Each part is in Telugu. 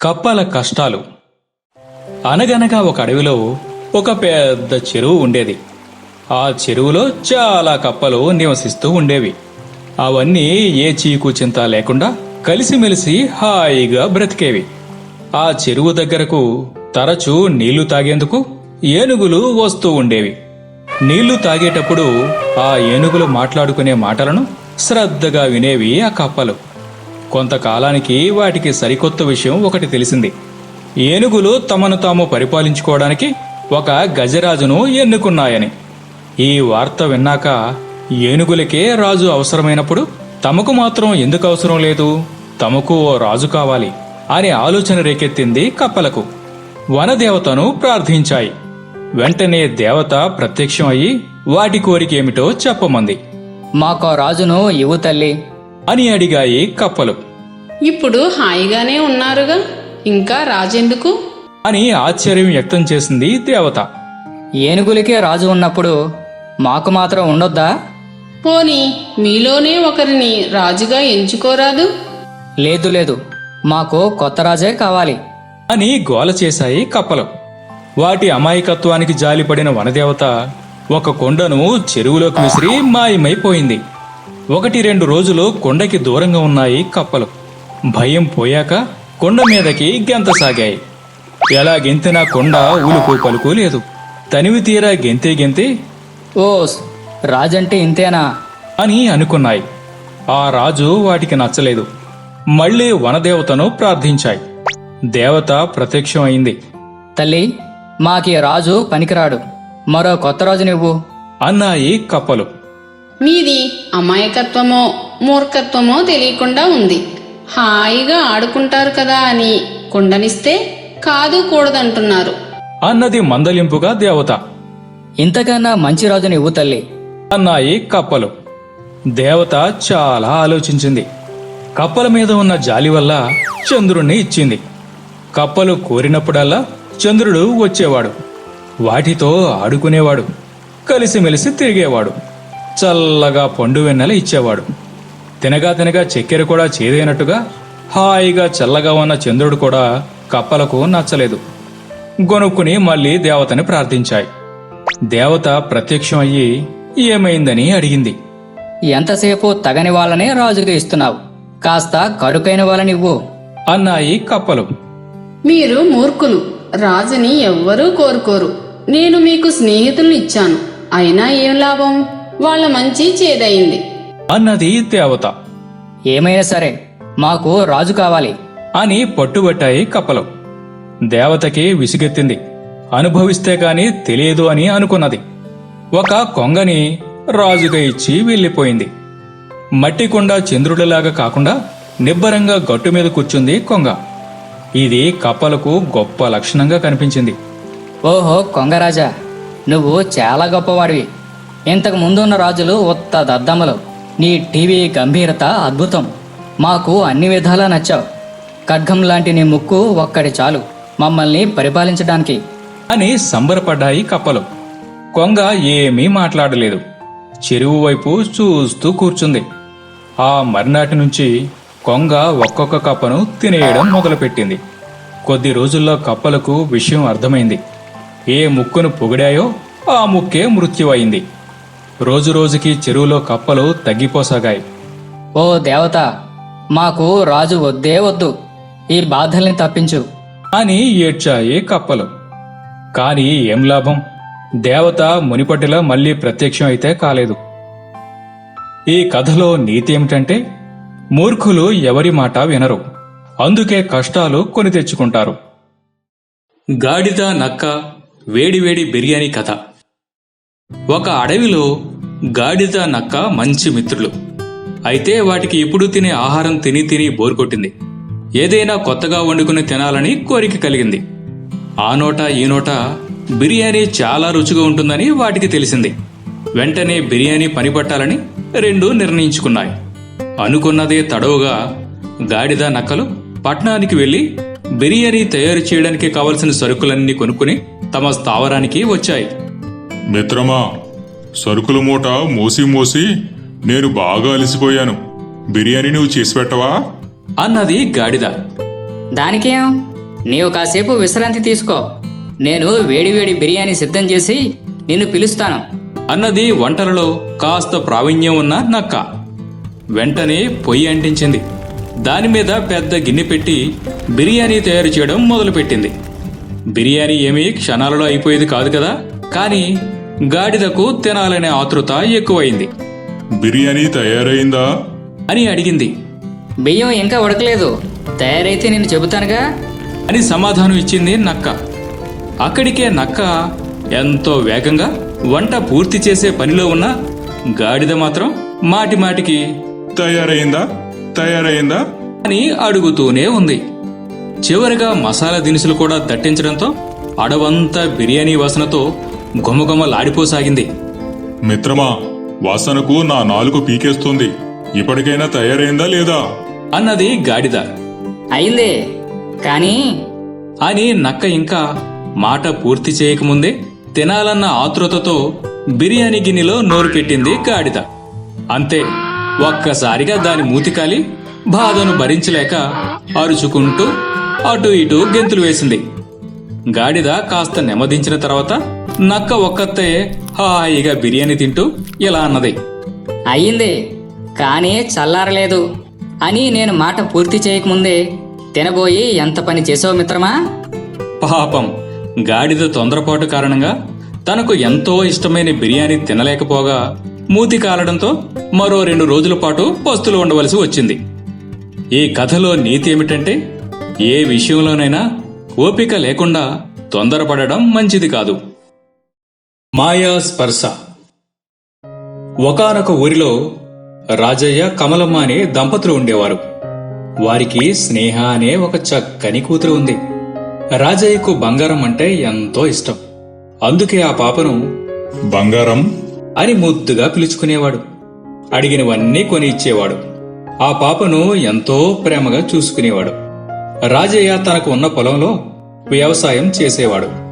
కప్పల కష్టాలు. అనగనగా ఒక అడవిలో ఒక పెద్ద చెరువు ఉండేది. ఆ చెరువులో చాలా కప్పలు నివసిస్తూ ఉండేవి. అవన్నీ ఏ చీకు చింత లేకుండా కలిసిమెలిసి హాయిగా బ్రతికేవి. ఆ చెరువు దగ్గరకు తరచూ నీళ్ళు తాగేందుకు ఏనుగులు వస్తూ ఉండేవి. నీళ్ళు తాగేటప్పుడు ఆ ఏనుగులు మాట్లాడుకునే మాటలను శ్రద్ధగా వినేవి ఆ కప్పలు. కొంతకాలానికి వాటికి సరికొత్త విషయం ఒకటి తెలిసింది. ఏనుగులు తమను తాము పరిపాలించుకోవడానికి ఒక గజరాజును ఎన్నుకున్నాయని. ఈ వార్త విన్నాక ఏనుగులకే రాజు అవసరమైనప్పుడు తమకు మాత్రం ఎందుకు అవసరం లేదు? తమకు ఓ రాజు కావాలి అనే ఆలోచన రేకెత్తింది కప్పలకు. వనదేవతను ప్రార్థించాయి. వెంటనే దేవత ప్రత్యక్షం అయ్యి వాటి కోరికేమిటో చెప్పమంది. మాకో రాజును ఇవ్వు తల్లి. అని అడిగాయి కప్పలు. ఇప్పుడు హాయిగానే ఉన్నారుగా ఇంకా రాజెందుకు? అని ఆశ్చర్యం వ్యక్తం చేసింది దేవత. ఏనుగులకే రాజు ఉన్నప్పుడు మాకు మాత్రం ఉండొద్దా? పోనీ మీలోనే ఒకరిని రాజుగా ఎంచుకోరాదు? లేదు లేదు. మాకు కొత్త రాజే కావాలి. అని గోల చేశాయి కప్పలు. వాటి అమాయకత్వానికి జాలిపడిన వనదేవత ఒక కొండను చెరువులోకి విసిరి మాయమైపోయింది. ఒకటి రెండు రోజులు కొండకి దూరంగా ఉన్నాయి కప్పలు. భయం పోయాక కొండ మీదకి గెంతసాగాయి ఎలా గెంతినా కొండ ఉలుకు పలుకు లేదు. తనివి తీరా గెంతే గెంతే ఓస్ రాజంటే ఇంతేనా? అని అనుకున్నాయి. ఆ రాజు వాటికి నచ్చలేదు. మళ్ళీ వనదేవతను ప్రార్థించాయి. దేవత ప్రత్యక్షం అయింది. తల్లి మాకి రాజు పనికిరాడు. మరో కొత్త రాజు నువ్వు? అన్నాయి కప్పలు. మీది అమాయకత్వమో మూర్ఖత్వమో తెలియకుండా ఉంది. హాయిగా ఆడుకుంటారు కదా అని కొండనిస్తే కాదు కూడదంటున్నారు. అన్నది మందలింపుగా దేవత. ఇంతకన్నా మంచి రాజు నువ్వు తల్లి. అన్నాయి కప్పలు. దేవత చాలా ఆలోచించింది. కప్పల మీద ఉన్న జాలి వల్ల చంద్రుణ్ణి ఇచ్చింది. కప్పలు కోరినప్పుడల్లా చంద్రుడు వచ్చేవాడు. వాటితో ఆడుకునేవాడు. కలిసిమెలిసి తిరిగేవాడు. చల్లగా పండు వెన్నెల ఇచ్చేవాడు. తినగా తినగా చక్కెర కూడా చేదైనట్టుగా హాయిగా చల్లగా ఉన్న చంద్రుడు కూడా కప్పలకు నచ్చలేదు. గొనుక్కుని మళ్ళీ దేవతని ప్రార్థించాయి. దేవత ప్రత్యక్షం అయ్యి ఏమైందని అడిగింది. ఎంతసేపు తగని వాళ్ళనే రాజుగా ఇస్తున్నావు? కాస్త కరుకైన వాళ్ళనివ్వు అన్నాయి కప్పలు. మీరు మూర్ఖులు. రాజుని ఎవ్వరూ కోరుకోరు. నేను మీకు స్నేహితులను ఇచ్చాను. అయినా ఏం లాభం? వాళ్ళ మంచి చేదయింది అన్నది దేవత. ఏమైనా సరే మాకు రాజు కావాలి. అని పట్టుబట్టాయి కప్పలు. దేవతకి విసుగెత్తింది. అనుభవిస్తే కాని తెలియదు అని అనుకున్నది. ఒక కొంగని రాజుగా ఇచ్చి వెళ్ళిపోయింది. మట్టి కొండ చంద్రుడిలాగా కాకుండా నిబ్బరంగా గట్టు మీద కూర్చుంది కొంగ. ఇది కప్పలకు గొప్ప లక్షణంగా కనిపించింది. ఓహో కొంగరాజా నువ్వు చాలా గొప్పవాడివి. ఇంతకు ముందున్న రాజులు ఉత్త దద్దమ్మలు. నీ టీవీ గంభీరత అద్భుతం. మాకు అన్ని విధాలా నచ్చావు. ఖడ్గం లాంటి నీ ముక్కు ఒక్కడి చాలు మమ్మల్ని పరిపాలించడానికి. అని సంబరపడ్డాయి కప్పలు. కొంగ ఏమీ మాట్లాడలేదు. చెరువు వైపు చూస్తూ కూర్చుంది. ఆ మర్నాటి నుంచి కొంగ ఒక్కొక్క కప్పను తినేయడం మొదలుపెట్టింది. కొద్ది రోజుల్లో కప్పలకు విషయం అర్థమైంది. ఏ ముక్కును పొగిడాయో ఆ ముక్కే మృత్యువైంది. రోజురోజుకి చెరువులో కప్పలు తగ్గిపోసాగాయి. ఓ దేవత మాకు రాజు వద్దే వద్దు. ఈ బాధల్ని తప్పించు. అని ఏడ్చాయి కప్పలు. కాని ఏం లాభం? దేవత మునిపటిలా మళ్ళీ ప్రత్యక్షం అయితే కాలేదు. ఈ కథలో నీతి ఏమిటంటే మూర్ఖులు ఎవరి మాట వినరు. అందుకే కష్టాలు కొని తెచ్చుకుంటారు. గాడిద నక్క వేడివేడి బిర్యానీ కథ. ఒక అడవిలో గాడిద నక్క మంచి మిత్రులు. అయితే వాటికి ఇప్పుడు తినే ఆహారం తిని తిని బోర్ కొట్టింది. ఏదైనా కొత్తగా వండుకుని తినాలని కోరిక కలిగింది. ఆ నోట ఈ నోట బిర్యానీ చాలా రుచిగా ఉంటుందని వాటికి తెలిసింది. వెంటనే బిర్యానీ పని పట్టాలని రెండు నిర్ణయించుకున్నాయి. అనుకున్నదే తడవుగా గాడిద నక్కలు పట్నానికి వెళ్ళి బిర్యానీ తయారు చేయడానికి కావలసిన సరుకులన్నీ కొనుక్కుని తమ స్థావరానికి వచ్చాయి. మిత్రమా సరుకుల మూట మోసి మోసి నేను బాగా అలసిపోయాను. బిర్యానీ నువ్వు చేసి పెట్టవా? అన్నది గాడిద. దానికేం? నీవు కాసేపు విశ్రాంతి తీసుకో. నేను వేడివేడి బిర్యానీ సిద్ధం చేసి నిన్ను పిలుస్తాను. అన్నది వంటలలో కాస్త ప్రావీణ్యం ఉన్న నక్క. వెంటనే పొయ్యి అంటించింది. దాని మీద పెద్ద గిన్నె పెట్టి బిర్యానీ తయారు చేయడం మొదలుపెట్టింది. బిర్యానీ ఏమీ క్షణాలలో అయిపోయేది కాదు కదా? కానీ గాడిదకు తినాలనే ఆతృత ఎక్కువైంది. బిర్యానీ తయారైందా? అని అడిగింది. బియ్యం ఇంకా ఉడకలేదు. తయారైతే నేను చెబుతానుగా? అని సమాధానం ఇచ్చింది నక్క. అక్కడికే నక్క ఎంతో వేగంగా వంట పూర్తి చేసే పనిలో ఉన్న గాడిద మాత్రం మాటి మాటికి తయారైందా? తయారైందా? అని అడుగుతూనే ఉంది. చివరిగా మసాలా దినుసులు కూడా దట్టించడంతో అడవంతా బిర్యానీ వాసనతో గుమగుమలాడిపోసాగింది మిత్రమా వాసనకు నా నాలుగు పీకేస్తుంది. ఇప్పటికైనా తయారైందా లేదా? అన్నది గాడిద. అయిందే కానీ? అని నక్క ఇంకా మాట పూర్తి చేయకముందే తినాలన్న ఆతృతతో బిర్యానీ గిన్నెలో నోరు పెట్టింది గాడిద. అంతే ఒక్కసారిగా దాని మూతికాలి బాధను భరించలేక అరుచుకుంటూ అటు ఇటు గెంతులు వేసింది. గాడిద కాస్త నెమ్మదించిన తర్వాత నక్క ఒక్కతే హాయిగా బిర్యానీ తింటూ ఇలా అన్నది? అయ్యింది. కానీ చల్లారలేదు. అని నేను మాట పూర్తి చేయకముందే తినబోయి ఎంత పని చేసావు మిత్రమా? పాపం. గాడిద తొందరపాటు కారణంగా తనకు ఎంతో ఇష్టమైన బిర్యానీ తినలేకపోగా మూతి కాలడంతో మరో రెండు రోజుల పాటు పస్తులు ఉండవలసి వచ్చింది. ఈ కథలో నీతి ఏమిటంటే ఏ విషయంలోనైనా ఓపిక లేకుండా తొందరపడడం మంచిది కాదు. మాయా స్పర్శ ఒకానొక ఊరిలో రాజయ్య కమలమ్మ అనే దంపతులు ఉండేవారు. వారికి స్నేహ అనే ఒక చక్కని కూతురు ఉంది. రాజయ్యకు బంగారం అంటే ఎంతో ఇష్టం. అందుకే ఆ పాపను బంగారం? అని ముద్దుగా పిలుచుకునేవాడు. అడిగినవన్నీ కొని ఇచ్చేవాడు. ఆ పాపను ఎంతో ప్రేమగా చూసుకునేవాడు. రాజయ్య తనకు ఉన్న పొలంలో వ్యవసాయం చేసేవాడు.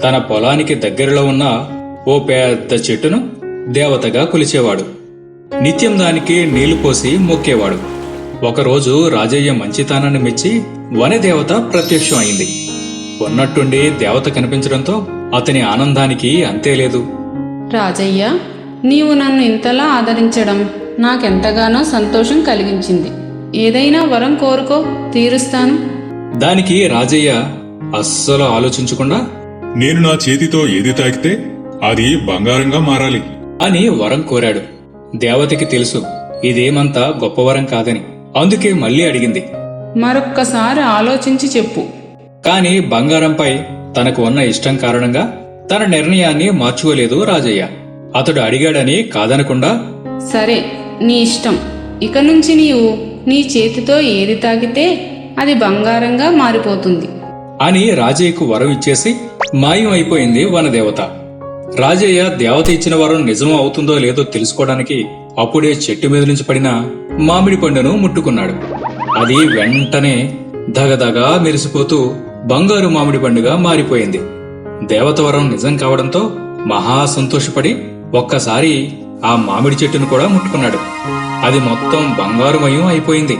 తన పొలానికి దగ్గరలో ఉన్న ఓ పెద్ద చెట్టును దేవతగా కొలిచేవాడు. నిత్యం దానికి నీళ్ళు పోసి మొక్కేవాడు. ఒకరోజు రాజయ్య మంచితనాన్ని మెచ్చి వనదేవత ప్రత్యక్షం అయింది. ఉన్నట్టుండి దేవత కనిపించడంతో అతని ఆనందానికి అంతే లేదు. రాజయ్య నీవు నన్ను ఇంతలా ఆదరించడం నాకెంతగానో సంతోషం కలిగించింది. ఏదైనా వరం కోరుకో తీరుస్తాను. దానికి రాజయ్య అస్సలు ఆలోచించకుండా నేను నా చేతితో ఏది తాకితే అది బంగారంగా మారాలి. అని వరం కోరాడు. దేవతకి తెలుసు ఇదేమంతా గొప్ప వరం కాదని. అందుకే మళ్ళీ అడిగింది. మరొక్కసారి ఆలోచించి చెప్పు. కాని బంగారంపై తనకు ఉన్న ఇష్టం కారణంగా తన నిర్ణయాన్ని మార్చుకోలేదు రాజయ్య. అతడు అడిగాడని కాదనకుండా సరే నీ ఇష్టం. ఇక నుంచి నీవు నీ చేతితో ఏది తాకితే అది బంగారంగా మారిపోతుంది. అని రాజయ్యకు వరం ఇచ్చేసి మాయం అయిపోయింది వనదేవత. రాజయ్య దేవత ఇచ్చిన వరం నిజం అవుతుందో లేదో తెలుసుకోవడానికి అప్పుడే చెట్టు మీద నుంచి పడిన మామిడి పండును ముట్టుకున్నాడు. అది వెంటనే దగదగా మెరిసిపోతూ బంగారు మామిడి పండుగా మారిపోయింది. దేవత వరం నిజం కావడంతో మహా సంతోషపడి ఒక్కసారి ఆ మామిడి చెట్టును కూడా ముట్టుకున్నాడు. అది మొత్తం బంగారుమయం అయిపోయింది.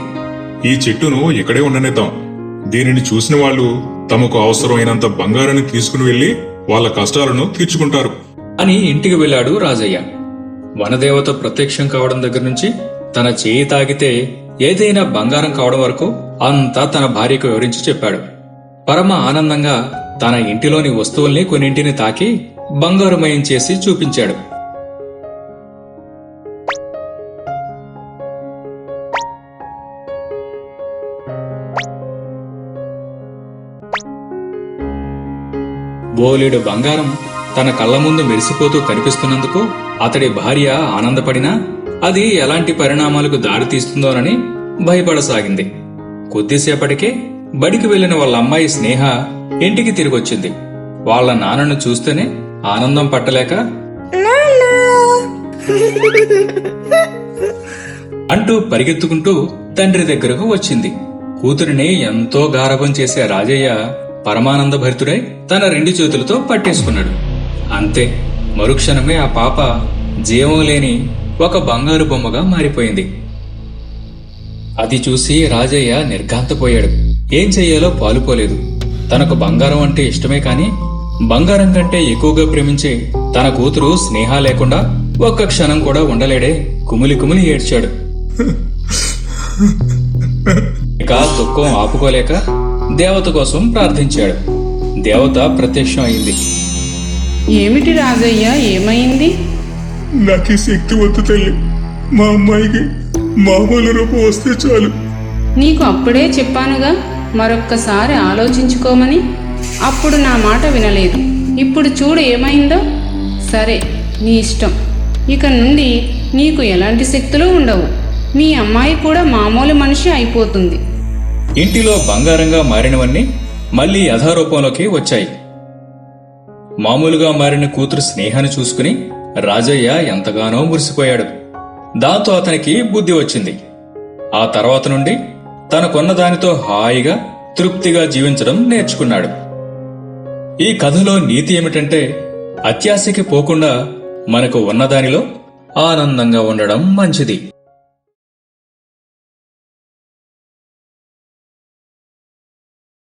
ఈ చెట్టును ఇక్కడే ఉండనిద్దాం. దీనిని చూసిన వాళ్ళు తమకు అవసరమైనంత బంగారాన్ని తీసుకుని వెళ్ళి వాళ్ళ కష్టాలను తీర్చుకుంటారు. అని ఇంటికి వెళ్ళాడు రాజయ్య. వనదేవత ప్రత్యక్షం కావడం దగ్గర నుంచి తన చేయి తాగితే ఏదైనా బంగారం కావడం వరకు అంతా తన భార్యకు వివరించి చెప్పాడు. పరమ ఆనందంగా తన ఇంటిలోని వస్తువుల్ని కొన్నింటిని తాకి బంగారుమయం చేసి చూపించాడు. బోలెడు బంగారం తన కళ్ళ ముందు మెరిసిపోతూ కనిపిస్తున్నందుకు అతడి భార్య ఆనందపడినా అది ఎలాంటి పరిణామాలకు దారితీస్తుందోనని భయపడసాగింది. కొద్దిసేపటికే బడికి వెళ్ళిన వాళ్ళ అమ్మాయి స్నేహ ఇంటికి తిరిగొచ్చింది. వాళ్ళ నాన్నను చూస్తేనే ఆనందం పట్టలేక అంటూ పరిగెత్తుకుంటూ తండ్రి దగ్గరకు వచ్చింది. కూతురిని ఎంతో గారభం చేసే రాజయ్య పరమానంద భరితుడై తన రెండు చేతులతో పట్టేసుకున్నాడు. అంతే మరుక్షణమే ఆ పాప జీవం లేని ఒక బంగారు బొమ్మగా మారిపోయింది. అది చూసి రాజయ్య నిర్ఘాంతపోయాడు. ఏం చెయ్యాలో పాలుపోలేదు. తనకు బంగారం అంటే ఇష్టమే కాని బంగారం కంటే ఎక్కువగా ప్రేమించే తన కూతురు స్నేహ లేకుండా ఒక్క క్షణం కూడా ఉండలేడే కుమిలి కుమిలి ఏడ్చాడు. ఇక దుఃఖం ఆపుకోలేక దేవత కోసం ప్రార్థించాడు. దేవత ప్రత్యక్షం అయింది. ఏమిటి రాజయ్య ఏమైంది? నాకు ఈ శక్తి వద్దు తల్లి. మా అమ్మాయికి మామూలు రూపం వస్తే చాలు. నీకు అప్పుడే చెప్పానుగా మరొక్కసారి ఆలోచించుకోమని. అప్పుడు నా మాట వినలేదు. ఇప్పుడు చూడు ఏమైందో. సరే నీ ఇష్టం. ఇక నుండి నీకు ఎలాంటి శక్తులు ఉండవు. మీ అమ్మాయి కూడా మామూలు మనిషి అయిపోతుంది. ఇంటిలో బంగారంగా మారినవన్నీ మళ్ళీ యథారూపంలోకి వచ్చాయి. మామూలుగా మారిన కూతురు స్నేహాన్ని చూసుకుని రాజయ్య ఎంతగానో మురిసిపోయాడు. దాంతో అతనికి బుద్ధి వచ్చింది. ఆ తర్వాత నుండి తనకున్న దానితో హాయిగా తృప్తిగా జీవించడం నేర్చుకున్నాడు. ఈ కథలో నీతి ఏమిటంటే అత్యాశకి పోకుండా మనకు ఉన్నదానిలో ఆనందంగా ఉండడం మంచిది.